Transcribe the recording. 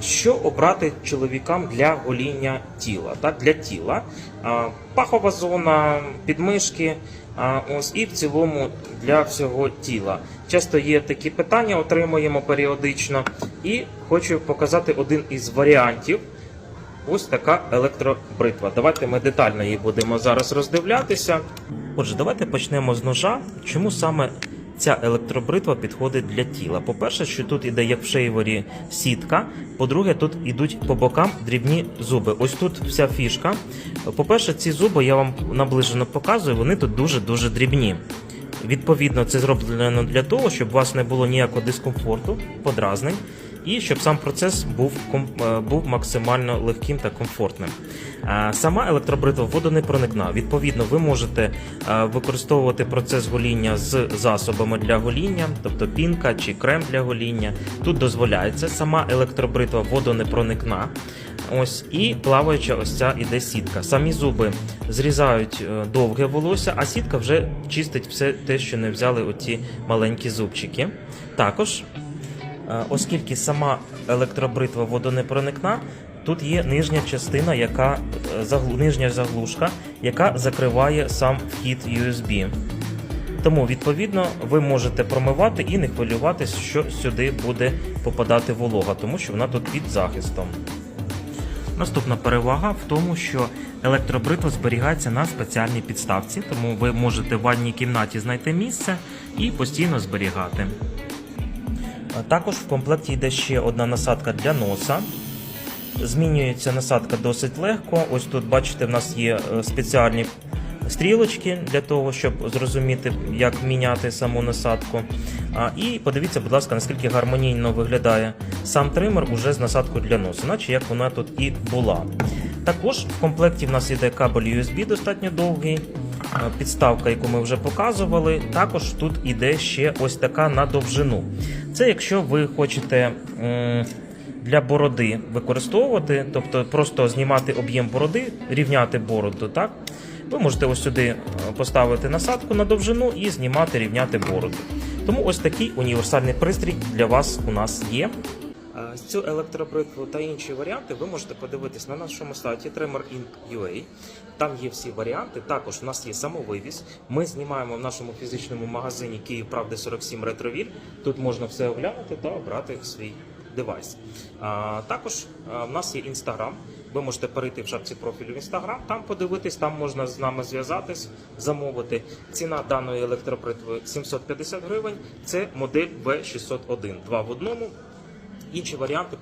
Що обрати чоловікам для гоління тіла? Так, для тіла. Пахова зона, підмишки, ось і в цілому для всього тіла. Часто є такі питання, отримуємо періодично, і хочу показати один із варіантів. Ось така електробритва. Давайте ми детально її будемо зараз роздивлятися. Отже, давайте почнемо з ножа. Чому саме ця електробритва підходить для тіла? По-перше, що тут іде як в шейворі сітка. По-друге, тут ідуть по бокам дрібні зуби. Ось тут вся фішка. По-перше, ці зуби я вам наближено показую, вони тут дуже-дуже дрібні. Відповідно, це зроблено для того, щоб у вас не було ніякого дискомфорту, подразнень, і щоб сам процес був, е, був максимально легким та комфортним. Е, Сама електробритва водонепроникна. Відповідно, ви можете е, використовувати процес гоління з засобами для гоління, тобто пінка чи крем для гоління. Тут дозволяється. Сама електробритва водонепроникна. Ось і плаваюча ось ця іде сітка. Самі зуби зрізають довге волосся, а сітка вже чистить все те, що не взяли оці маленькі зубчики. Також, оскільки сама електробритва водонепроникна, тут є нижня частина, яка е, нижня заглушка, яка закриває сам вхід USB. Тому, відповідно, ви можете промивати і не хвилюватись, що сюди буде попадати волога, тому що вона тут під захистом. Наступна перевага в тому, що електробритва зберігається на спеціальній підставці, тому ви можете в ванній кімнаті знайти місце і постійно зберігати. Також в комплекті йде ще одна насадка для носа. Змінюється насадка досить легко. Ось тут, бачите, в нас є е, спеціальні стрілочки для того, щоб зрозуміти, як міняти саму насадку. І подивіться, будь ласка, наскільки гармонійно виглядає сам тример уже з насадкою для носу, наче як вона тут і була. Також в комплекті в нас йде кабель USB достатньо довгий. Е, Підставка, яку ми вже показували, також тут іде ще ось така на довжину. Це якщо ви хочете для бороди використовувати, тобто просто знімати об'єм бороди, рівняти бороду, так? Ви можете ось сюди е, поставити насадку на довжину і знімати, рівняти бороду. Тому ось такий універсальний пристрій для вас у нас є. Цю електробритву та інші варіанти ви можете подивитись на нашому сайті Tremor.in.ua. Там є всі варіанти. Також у нас є самовивіз. Ми знімаємо в нашому фізичному магазині Київ Правди 47 Ретровіль. Тут можна все оглянути та обрати свій девайс. А, також в нас є інстаграм. Ви можете перейти в шапці профілю в інстаграм, там подивитись, там можна з нами зв'язатись, замовити. Ціна даної електробритви 750 гривень. Це модель V601. Два в одному. Інші варіанти